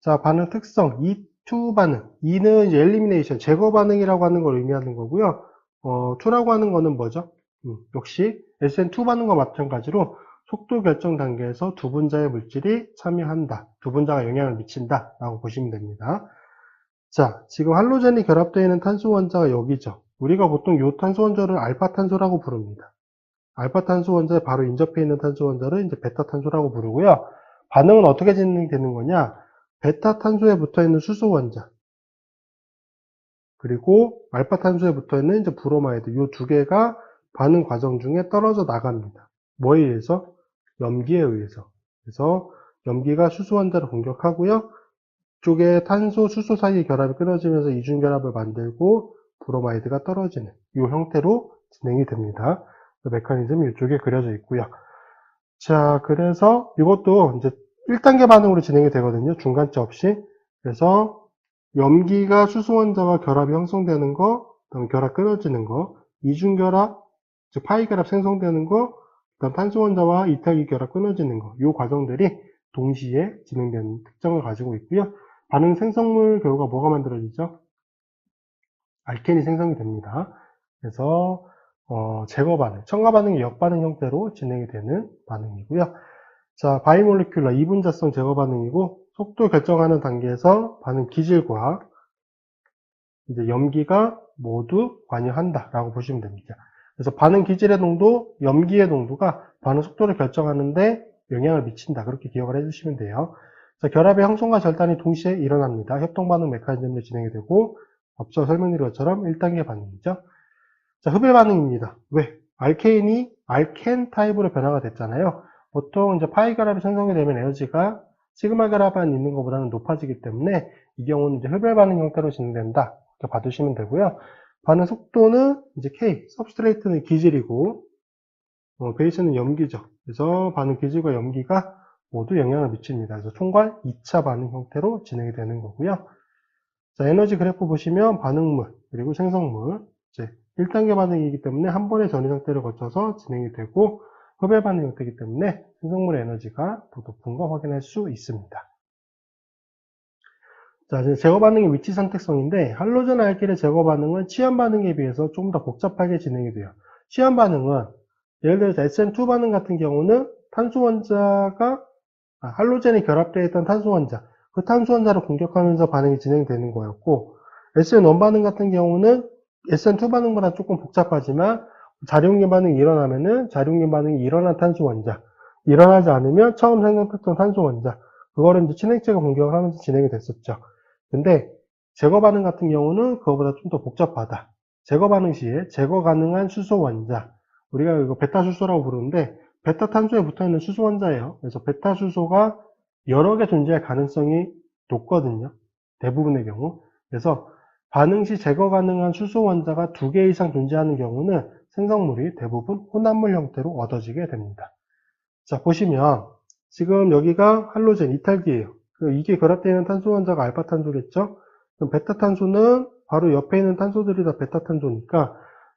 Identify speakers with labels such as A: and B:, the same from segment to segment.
A: 자, 반응 특성, E2 반응. E는 이제 엘리미네이션, 제거 반응이라고 하는 걸 의미하는 거고요. 어, 2라고 하는 거는 뭐죠? 음, 역시 SN2 반응과 마찬가지로 속도 결정 단계에서 두 분자의 물질이 참여한다. 두 분자가 영향을 미친다. 라고 보시면 됩니다. 자, 지금 할로젠이 결합되어 있는 탄소 원자가 여기죠. 우리가 보통 이 탄소 원자를 알파 탄소라고 부릅니다. 알파 탄소 원자에 바로 인접해 있는 탄소 원자를 이제 베타 탄소라고 부르고요. 반응은 어떻게 진행되는 거냐? 베타 탄소에 붙어 있는 수소 원자 그리고 알파 탄소에 붙어 있는 이제 브로마이드 이 두 개가 반응 과정 중에 떨어져 나갑니다. 뭐에 의해서? 염기에 의해서. 그래서 염기가 수소 원자를 공격하고요. 쪽에 탄소, 수소 사이의 결합이 끊어지면서 이중 결합을 만들고 브로마이드가 떨어지는 이 형태로 진행이 됩니다. 그 메커니즘이 이쪽에 그려져 있고요. 자, 그래서 이것도 이제 1단계 반응으로 진행이 되거든요. 중간체 없이. 그래서 염기가 수소 원자와 결합이 형성되는 거, 그다음 결합 끊어지는 거, 이중 결합, 즉 파이 결합 생성되는 거, 그다음 탄소 원자와 이탈기 결합 끊어지는 거, 이 과정들이 동시에 진행되는 특성을 가지고 있고요. 반응 생성물 결과 뭐가 만들어지죠? 알켄이 생성이 됩니다. 그래서 어, 제거 반응, 첨가 반응의 역반응 형태로 진행이 되는 반응이고요. 자, 바이몰레큘러 이분자성 제거 반응이고 속도 결정하는 단계에서 반응 기질과 이제 염기가 모두 관여한다라고 보시면 됩니다. 그래서 반응 기질의 농도, 염기의 농도가 반응 속도를 결정하는데 영향을 미친다. 그렇게 기억을 해주시면 돼요. 자, 결합의 형성과 절단이 동시에 일어납니다. 협동 반응 메커니즘으로 진행이 되고 앞서 설명드린 것처럼 1단계 반응이죠. 자, 흡일 반응입니다. 왜? 알케인이 알켄 타입으로 변화가 됐잖아요. 보통 이제 파이 결합이 생성이 되면 에너지가 시그마 결합만 있는 것보다는 높아지기 때문에 이 경우는 이제 흡열 반응 형태로 진행된다. 이렇게 봐두시면 되고요. 반응 속도는 이제 K, substrate는 기질이고 어, 베이스는 염기죠. 그래서 반응 기질과 염기가 모두 영향을 미칩니다. 그래서 총괄 2차 반응 형태로 진행이 되는 거고요. 자, 에너지 그래프 보시면 반응물, 그리고 생성물, 이제 1단계 반응이기 때문에 한 번의 전이 상태를 거쳐서 진행이 되고 흡열 반응 형태이기 때문에 생성물의 에너지가 더 높은 거 확인할 수 있습니다. 자, 이제 제거 반응의 위치 선택성인데 할로젠 알킬의 제거 반응은 치연 반응에 비해서 조금 더 복잡하게 진행이 돼요. 치연 반응은 예를 들어서 SN2 반응 같은 경우는 탄소 원자가 아, 할로젠이 결합되어 있던 탄소 원자 그 탄소 원자를 공격하면서 반응이 진행되는 거였고 SN1 반응 같은 경우는 SN2 반응보다 조금 복잡하지만 자룡계 반응이 일어나면은 자룡계 반응이 일어난 탄소 원자 일어나지 않으면 처음 생성됐던 탄소 원자 그거를 이제 친행체가 공격을 하면서 진행이 됐었죠. 근데 제거 반응 같은 경우는 그거보다 좀 더 복잡하다. 제거 반응 시에 제거 가능한 수소 원자 우리가 이거 베타 수소라고 부르는데 베타 탄소에 붙어 있는 수소 원자예요. 그래서 베타 수소가 여러 개 존재할 가능성이 높거든요. 대부분의 경우. 그래서 반응 시 제거 가능한 수소 원자가 두 개 이상 존재하는 경우는 생성물이 대부분 혼합물 형태로 얻어지게 됩니다. 자, 보시면 지금 여기가 할로젠 이탈기예요. 그 이게 결합되어 있는 탄소 원자가 알파 탄소겠죠? 그럼 베타 탄소는 바로 옆에 있는 탄소들이 다 베타 탄소니까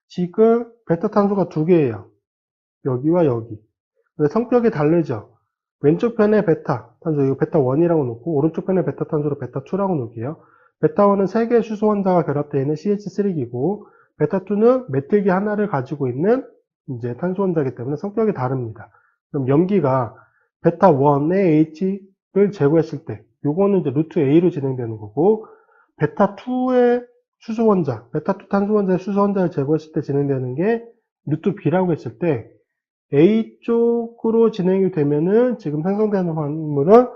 A: 지금 베타 탄소가 두 개예요. 여기와 여기. 근데 성격이 다르죠? 왼쪽 편에 베타 탄소, 이거 베타 1이라고 놓고, 오른쪽 편에 베타 탄소로 베타 2라고 놓을게요. 베타 1은 3개의 수소 원자가 결합되어 있는 CH3기고, 베타 2는 메틸기 하나를 가지고 있는 이제 탄소 원자이기 때문에 성격이 다릅니다. 그럼 염기가 베타 1의 H를 제거했을 때, 요거는 이제 루트 A로 진행되는 거고, 베타 2의 수소 원자, 베타 2 탄소 원자의 수소 원자를 제거했을 때 진행되는 게 루트 B라고 했을 때, A 쪽으로 진행이 되면은 지금 생성되는 환물은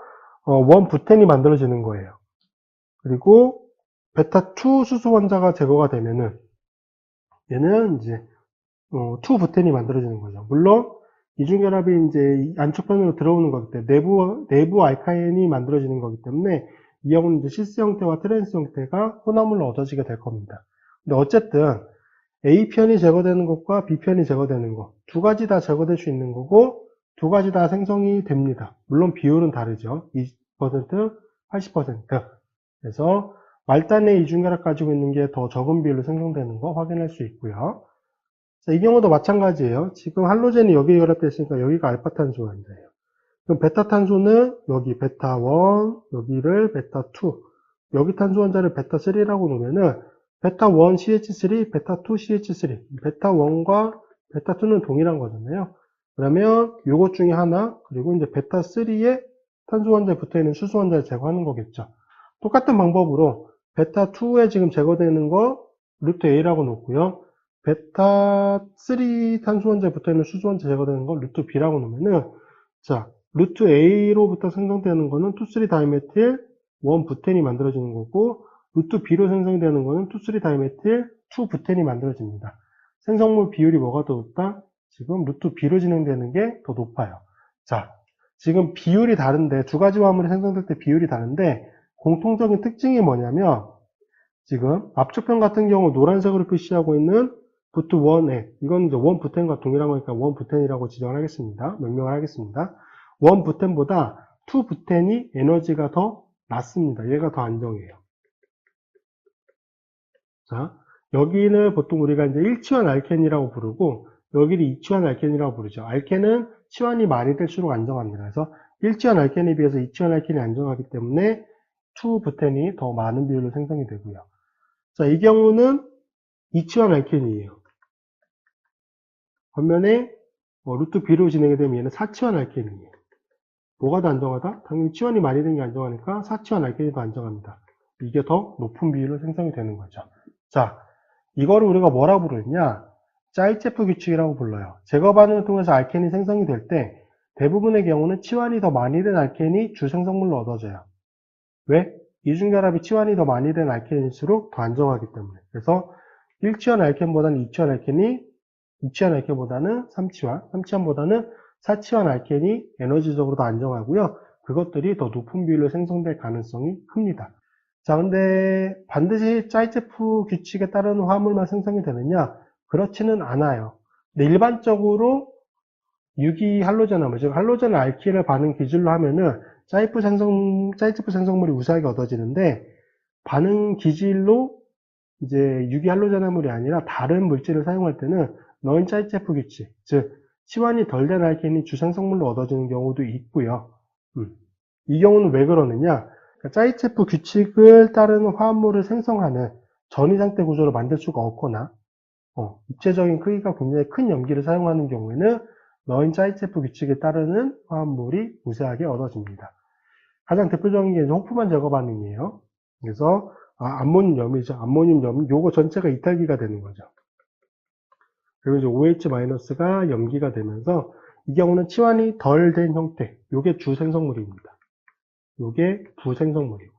A: 어, 원 부텐이 만들어지는 거예요. 그리고 베타 2 수소 원자가 제거가 되면은 얘는 이제 어, 2 부텐이 만들어지는 거죠. 물론 이중결합이 이제 안쪽편으로 들어오는 거기 때문에 내부 내부 알카인이 만들어지는 거기 때문에 이 경우는 이제 시스 형태와 트랜스 형태가 혼합물로 얻어지게 될 겁니다. 근데 어쨌든 A편이 제거되는 것과 B편이 제거되는 것, 두 가지 다 제거될 수 있는 거고, 두 가지 다 생성이 됩니다. 물론 비율은 다르죠. 20%, 80%. 그래서 말단의 이중결합 가지고 있는 게 더 적은 비율로 생성되는 거 확인할 수 있고요. 자, 이 경우도 마찬가지예요. 지금 할로젠이 여기 결합되어 있으니까 여기가 알파탄소 원자예요. 그럼 베타 탄소는 여기 베타 1, 여기를 베타 2, 여기 탄소 원자를 베타 3라고 놓으면은 베타 1 CH3, 베타 2 CH3, 베타 1과 베타 2는 동일한 거잖아요. 그러면 요것 중에 하나, 그리고 이제 베타 3에 탄소 원자에 붙어 있는 수소 원자를 제거하는 거겠죠. 똑같은 방법으로 베타 2에 지금 제거되는 거 루트 A라고 놓고요. 베타 3 탄소 원자에 붙어 있는 수소 원자 제거되는 거 루트 B라고 놓으면은 자, 루트 A로부터 생성되는 거는 2,3 다이메틸 1 부텐이 만들어지는 거고 루트 B로 생성되는 거는 2,3 다이메틸 2 부텐이 만들어집니다. 생성물 비율이 뭐가 더 높다? 지금 루트 B로 진행되는 게 더 높아요. 자, 지금 비율이 다른데 두 가지 화물이 생성될 때 비율이 다른데 공통적인 특징이 뭐냐면 지금 앞쪽편 같은 경우 노란색으로 표시하고 있는 부트 1에 이건 이제 1 부텐과 동일한 거니까 1 부텐이라고 지정을 하겠습니다. 명명을 하겠습니다. 1 부텐보다 2 부텐이 에너지가 더 낮습니다. 얘가 더 안정해요. 자, 여기는 보통 우리가 이제 1치환 알켄이라고 부르고 여기를 2치환 알켄이라고 부르죠. 알켄은 치환이 많이 될수록 안정합니다. 그래서 1치환 알켄에 비해서 2치환 알켄이 안정하기 때문에 2 부텐이 더 많은 비율로 생성이 되고요. 자, 이 경우는 2치환 알켄이에요. 반면에 어, 루트 B로 진행이 되면 얘는 4치환 알켄이에요. 뭐가 더 안정하다? 당연히 치환이 많이 된 게 안정하니까 4치환 알켄이 더 안정합니다. 이게 더 높은 비율로 생성이 되는 거죠. 자, 이거를 우리가 뭐라고 부르냐? 짜이체프 규칙이라고 불러요. 제거 반응을 통해서 알켄이 생성이 될 때 대부분의 경우는 치환이 더 많이 된 알켄이 주 생성물로 얻어져요. 왜? 이중결합이 치환이 더 많이 된 알켄일수록 더 안정하기 때문에. 그래서 1치환 알켄보다는 2치환 알켄이 2치환 알켄보다는 3치환, 3치환보다는 4치환 알켄이 에너지적으로 더 안정하고요. 그것들이 더 높은 비율로 생성될 가능성이 큽니다. 자, 근데 반드시 짜이체프 규칙에 따른 화물만 생성이 되느냐? 그렇지는 않아요. 근데 일반적으로 유기 할로젠 화물, 즉 할로젠 알키를 반응 기준으로 하면은 짜이프 생성, 짜이체프 생성물이 우수하게 얻어지는데 반응 기질로 이제 유기 할로젠화물이 아니라 다른 물질을 사용할 때는 너인 짜이체프 규칙, 즉 치환이 덜 된 알켄이 주생성물로 얻어지는 경우도 있고요. 음. 이 경우는 왜 그러느냐? 그러니까 짜이체프 규칙을 따르는 화합물을 생성하는 전이 상태 구조를 만들 수가 없거나 어, 입체적인 크기가 굉장히 큰 염기를 사용하는 경우에는 너인 짜이체프 규칙에 따르는 화합물이 우세하게 얻어집니다. 가장 대표적인 게 호프만 제거 반응이에요. 그래서 아, 암모늄염이죠. 암모늄염 요거 전체가 이탈기가 되는 거죠. 그리고 이제 OH-가 염기가 되면서 이 경우는 치환이 덜 된 형태, 요게 주생성물입니다. 요게 부생성물이고요.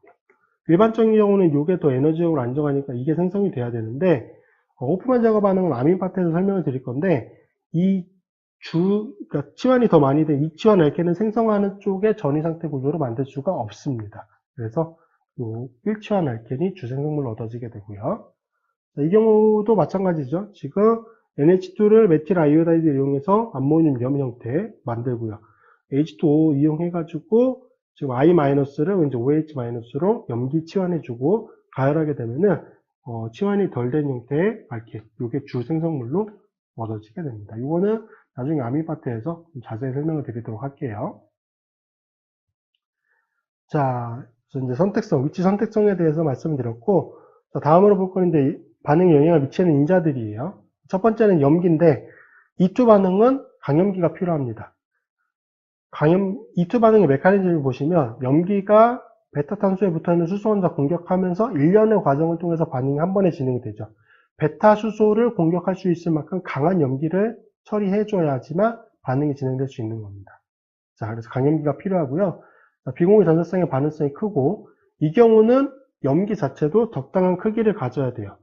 A: 일반적인 경우는 요게 더 에너지적으로 안정하니까 이게 생성이 돼야 되는데 어, 오프만 작업 반응은 아민 파트에서 설명을 드릴 건데 이 주, 그러니까 치환이 더 많이 된 이치환 알케는 생성하는 쪽의 전이 상태 구조를 만들 수가 없습니다. 그래서 요 1치환 알켄이 주생성물로 얻어지게 되고요. 자, 이 경우도 마찬가지죠. 지금 NH2를 메틸 아이오다이드 이용해서 암모늄 염 형태 만들고요. H2O 이용해가지고 지금 I-를 이제 OH-로 염기 치환해주고 가열하게 되면은 어, 치환이 덜 된 형태의 알켓, 이게 주 생성물로 얻어지게 됩니다. 이거는 나중에 아미 파트에서 좀 자세히 설명을 드리도록 할게요. 자, 이제 선택성, 위치 선택성에 대해서 말씀드렸고, 자, 다음으로 볼건 이제 반응에 영향을 미치는 인자들이에요. 첫 번째는 염기인데, 이투 반응은 강염기가 필요합니다. 강염, 이투 반응의 메커니즘을 보시면, 염기가 베타 탄소에 붙어있는 수소 혼자 공격하면서 일련의 과정을 통해서 반응이 한 번에 진행이 되죠. 베타 수소를 공격할 수 있을 만큼 강한 염기를 처리해줘야지만 반응이 진행될 수 있는 겁니다. 자, 그래서 강염기가 필요하고요. 비공유 전자성의 반응성이 크고 이 경우는 염기 자체도 적당한 크기를 가져야 돼요.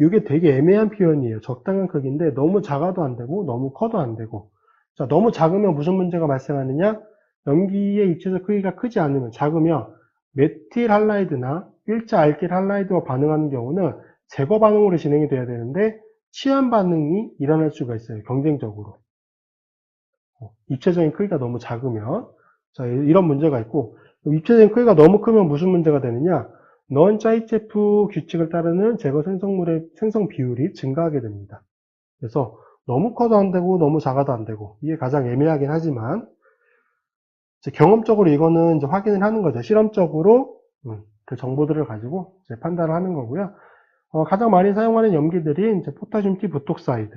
A: 이게 되게 애매한 표현이에요. 적당한 크기인데 너무 작아도 안 되고 너무 커도 안 되고 자, 너무 작으면 무슨 문제가 발생하느냐? 염기의 입체적 크기가 크지 않으면 작으면 메틸 할라이드나 일자 알킬 할라이드와 반응하는 경우는 제거 반응으로 진행이 돼야 되는데 치환 반응이 일어날 수가 있어요. 경쟁적으로. 어, 입체적인 크기가 너무 작으면 자, 이런 문제가 있고, 입체적인 크기가 너무 크면 무슨 문제가 되느냐? 넌 짜이체프 규칙을 따르는 제거 생성물의 생성 비율이 증가하게 됩니다. 그래서 너무 커도 안 되고 너무 작아도 안 되고 이게 가장 애매하긴 하지만 경험적으로 이거는 확인을 하는 거죠. 실험적으로 음, 그 정보들을 가지고 판단을 하는 거고요. 어, 가장 많이 사용하는 염기들이 이제 포타슘 T 부톡사이드,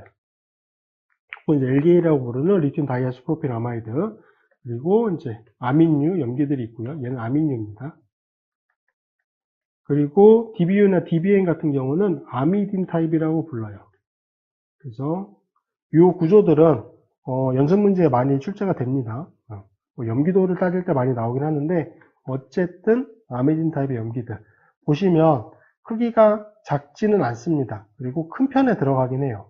A: 혹은 이제 LDA라고 부르는 리튬 다이아스프로필 아마이드, 그리고 이제 아민류 염기들이 있고요. 얘는 아민류입니다. 그리고 DBU나 DBN 같은 경우는 아미딘 타입이라고 불러요. 그래서 이 구조들은 어, 연습 문제에 많이 출제가 됩니다. 어, 뭐 염기도를 따질 때 많이 나오긴 하는데 어쨌든 아미딘 타입의 염기들 보시면 크기가 작지는 않습니다. 그리고 큰 편에 들어가긴 해요.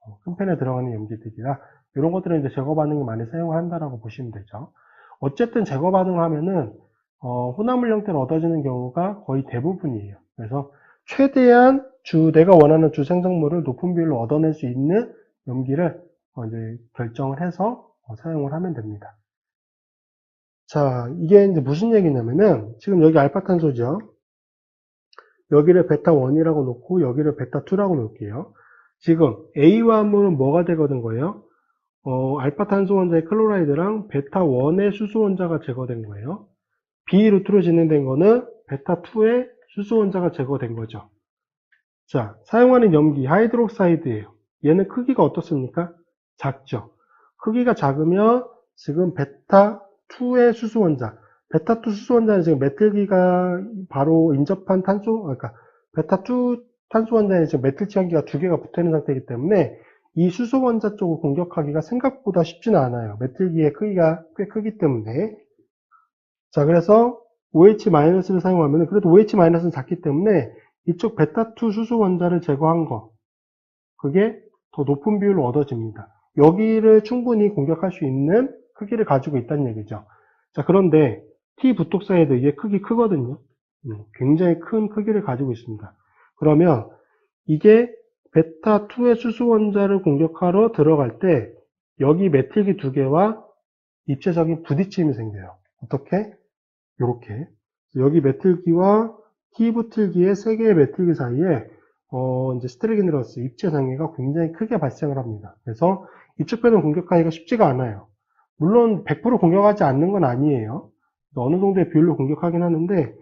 A: 어, 큰 편에 들어가는 염기들이라 이런 것들은 이제 제거 반응이 많이 사용을 한다라고 보시면 되죠. 어쨌든 제거 반응을 하면은 어, 혼합물 형태로 얻어지는 경우가 거의 대부분이에요. 그래서 최대한 주 내가 원하는 주 생성물을 높은 비율로 얻어낼 수 있는 염기를 어, 이제 결정을 해서 어, 사용을 하면 됩니다. 자, 이게 이제 무슨 얘기냐면은 지금 여기 알파탄소죠. 여기를 베타1이라고 놓고 여기를 베타2라고 놓을게요. 지금 A와 함물은 뭐가 되거든 거예요? 어, 알파 탄소 원자의 클로라이드랑 베타1의 수소 원자가 제거된 거예요. B 루트로 진행된 거는 베타2의 수소 원자가 제거된 거죠. 자, 사용하는 염기 하이드록사이드예요. 얘는 크기가 어떻습니까? 작죠. 크기가 작으면 지금 베타2의 수소 원자, 베타2 수소 원자는 지금 메틸기가 바로 인접한 탄소, 그러니까 베타2 탄소 원자에 지금 메틸 치환기가 두 개가 붙어 있는 상태이기 때문에 이 수소 원자 쪽을 공격하기가 생각보다 쉽지는 않아요. 메틸기의 크기가 꽤 크기 때문에. 자, 그래서 OH-를 사용하면 그래도 OH-는 작기 때문에 이쪽 베타2 수소 원자를 제거한 거 그게 더 높은 비율로 얻어집니다. 여기를 충분히 공격할 수 있는 크기를 가지고 있다는 얘기죠. 자, 그런데 T 부톡사이드 이게 크기 크거든요. 음, 굉장히 큰 크기를 가지고 있습니다. 그러면 이게 베타2의 수소 원자를 공격하러 들어갈 때 여기 메틸기 두 개와 입체적인 부딪힘이 생겨요. 어떻게? 이렇게 여기 메틸기와 T부틸기의 세 개의 메틸기 사이에 어, 이제 스테르기느러스 입체 장애가 굉장히 크게 발생을 합니다. 그래서 이쪽 편을 공격하기가 쉽지가 않아요. 물론 100% 공격하지 않는 건 아니에요. 어느 정도의 비율로 공격하긴 하는데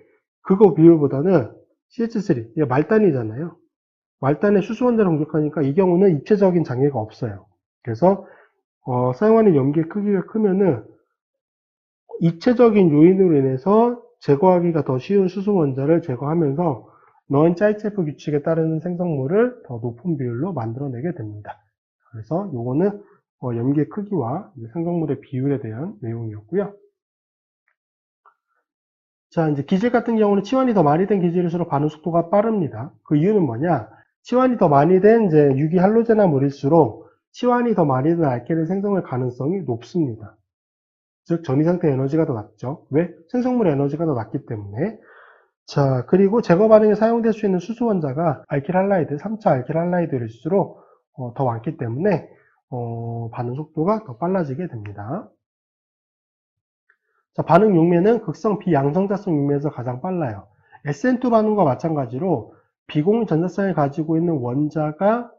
A: 그거 비율보다는 CH3 이게 말단이잖아요. 말단의 수소 원자를 공격하니까 이 경우는 입체적인 장애가 없어요. 그래서 어, 사용하는 염기의 크기가 크면은 입체적인 요인으로 인해서 제거하기가 더 쉬운 수소 원자를 제거하면서 너인 짜이체프 규칙에 따르는 생성물을 더 높은 비율로 만들어내게 됩니다. 그래서 요거는 어, 염기의 크기와 생성물의 비율에 대한 내용이었고요. 자, 이제 기질 같은 경우는 치환이 더 많이 된 기질일수록 반응 속도가 빠릅니다. 그 이유는 뭐냐? 치환이 더 많이 된 이제 유기 할로제나 물일수록 치환이 더 많이 된 알케릴 생성할 가능성이 높습니다. 즉 전이 상태 에너지가 더 낮죠. 왜? 생성물 에너지가 더 낮기 때문에. 자, 그리고 제거 반응에 사용될 수 있는 수소 원자가 알킬 할라이드, 3차 알킬 할라이드일수록 어, 더 많기 때문에 어, 반응 속도가 더 빨라지게 됩니다. 자, 반응 용매는 극성 비양성자성 용매에서 가장 빨라요. SN2 반응과 마찬가지로 비공 전자성을 가지고 있는 원자가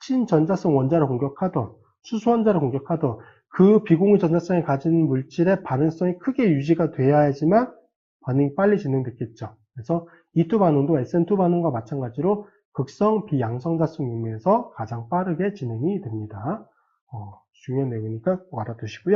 A: 친전자성 원자를 공격하던 수소 원자를 공격하던 그 비공유 전자성을 가진 물질의 반응성이 크게 유지가 돼야지만 반응이 빨리 진행됐겠죠. 그래서 E2 반응도 SN2 반응과 마찬가지로 극성 비양성자성 용매에서 가장 빠르게 진행이 됩니다. 어, 중요한 내용이니까 꼭 알아두시고요.